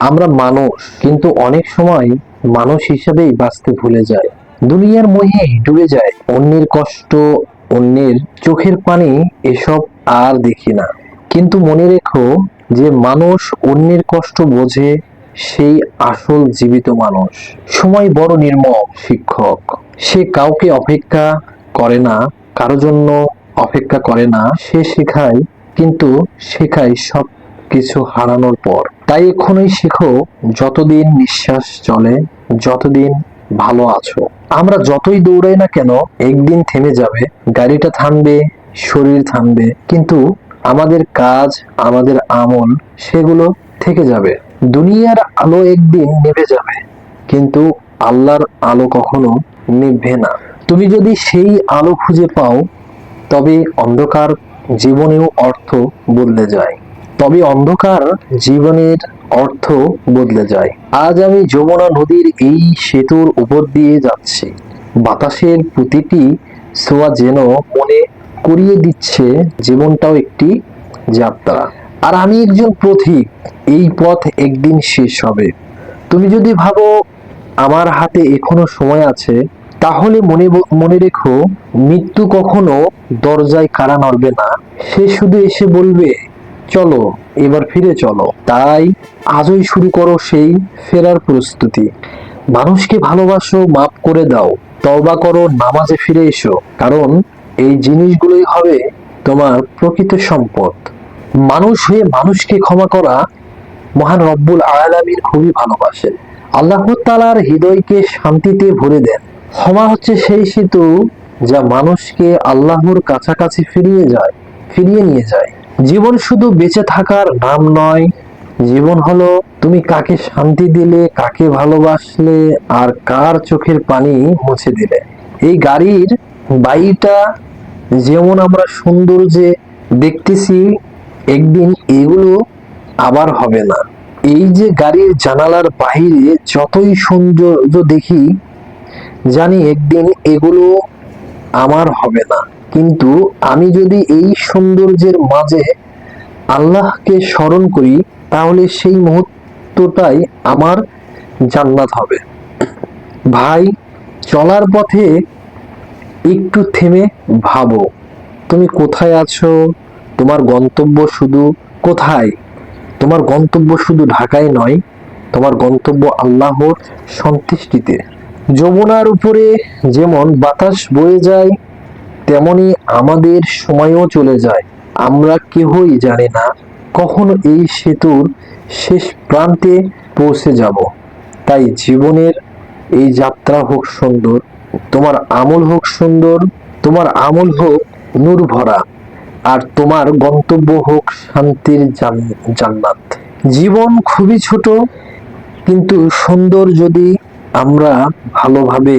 আমরা মানুষ, কিন্তু অনেক সময় মানুষ হিসেবেই বাঁচতে ভুলে যায়। দুনিয়ার মোহে ডুবে যায়। অন্যের কষ্ট, অন্যের চোখের পানি, এসব আর দেখি না। কিন্তু মনে রেখো যে মানুষ অন্যের কষ্ট বোঝে, সেই আসল জীবিত মানুষ। সময় বড় নির্মম শিক্ষক। সে কাউকে অপেক্ষা করে না, কারও জন্য অপেক্ষা করে না, সে শেখায়, কিন্তু শেখায় সব কিছু হারানোর পর। তাই এখনই শেখো, যতদিন নিঃশ্বাস চলে, যতদিন ভালো আছো। আমরা যতই দৌড়াই না কেন, একদিন থেমে যাবে, গাড়িটা থামবে, শরীর থামবে, কিন্তু আমাদের কাজ, আমাদের আমল, সেগুলো থেকে যাবে। দুনিয়ার আলো একদিন নেভে যাবে, কিন্তু আল্লাহর আলো কখনো নিভবে না। তুমি যদি সেই আলো খুঁজে পাও, তবে অন্ধকার জীবনেও অর্থ বদলে যায়। তবে অন্ধকার জীবনের অর্থ বদলে যায়। আজ আমি যমুনা নদীর এই সেতুর উপর দিয়ে যাচ্ছি। বাতাসের প্রতিটি ছোঁয়া যেন মনে করিয়ে দিচ্ছে জীবনটাও একটি যাত্রা। আর আমি একজন পথিক, এই পথ একদিন শেষ হবে। তুমি যদি ভাবো আমার হাতে এখনও সময় আছে, তাহলে মনে মনে রেখো, মৃত্যু কখনো দরজায় কারা নড়বে না। সে শুধু এসে বলবে চলো, এবার ফিরে চলো। তাই আজই শুরু করো সেই ফেরার প্রস্তুতি। মানুষকে ভালোবাসো, মাফ করে দাও। তওবা করো, নামাজে ফিরে এসো। কারণ এই জিনিসগুলোই হবে তোমার প্রকৃত সম্পদ। মানুষ হয়ে মানুষকে ক্ষমা করা মহান রব্বুল আলামিন খুবই ভালোবাসেন। আল্লাহ তালার হৃদয়কে শান্তিতে ভরে দেন। ক্ষমা হচ্ছে সেই সেতু যা মানুষকে আল্লাহর কাছাকাছি ফিরিয়ে যায়, ফিরিয়ে নিয়ে যায়। জীবন শুধু বেঁচে থাকার নাম নয়, জীবন হলো তুমি কাকে শান্তি দিলে, কাকে ভালোবাসলে, আর কার চোখের পানি মুছে দিলে। এই গাড়ির বাড়িটা যেমন আমরা সৌন্দর্যে দেখতেছি, একদিন এগুলো আবার হবে না। এই যে গাড়ির জানালার বাইরে যতই সৌন্দর্য দেখি, জানি একদিন এগুলো আমার হবে না। কিন্তু আমি যদি এই সৌন্দর্যের মাঝে আল্লাহকে স্মরণ করি, তাহলে সেই মুহূর্তটাই আমার জান্নাত হবে। ভাই, চলার পথে একটু থেমে ভাবো। তুমি কোথায় আছো? তোমার গন্তব্য শুধু কোথায়? তোমার গন্তব্য শুধু ঢাকায় নয়, তোমার গন্তব্য আল্লাহর সন্তুষ্টিতে। যমুনার উপরে যেমন বাতাস বয়ে যায় তেমনি আমাদের সময়ও চলে যায়। আমরা কেহই জানি না কখন এই সেতুর শেষ প্রান্তে পৌঁছে যাব। তাই জীবনের এই যাত্রা হোক সুন্দর, তোমার আমল হোক সুন্দর, তোমার আমল হোক নূর ভরা, আর তোমার গন্তব্য হোক শান্তির জান্নাত। জীবন খুবই ছোট, কিন্তু সুন্দর যদি আমরা ভালোভাবে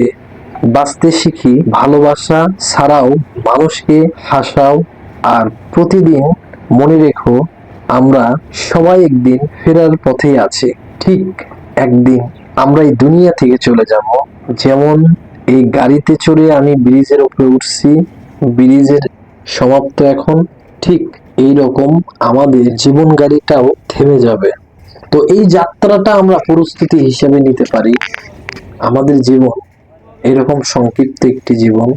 বাঁচতে শিখি, ভালোবাসা ছাড়াও মানুষকে হাসাও, আর প্রতিদিন মনে রেখো, আমরা সবাই একদিন ফেরার পথেই আছি। ঠিক একদিন আমরা এই দুনিয়া থেকে চলে যাব। যেমন এই গাড়িতে চড়ে আমি ব্রিজের উপরে উঠছি, ব্রিজের সমাপ্ত এখন। ঠিক এই রকম আমাদের জীবন গাড়িটাও থেমে যাবে। তো এই যাত্রাটা আমরা পরিস্থিতি হিসেবে নিতে পারি। আমাদের জীবন এরকম সংক্ষিপ্ত একটি জীবন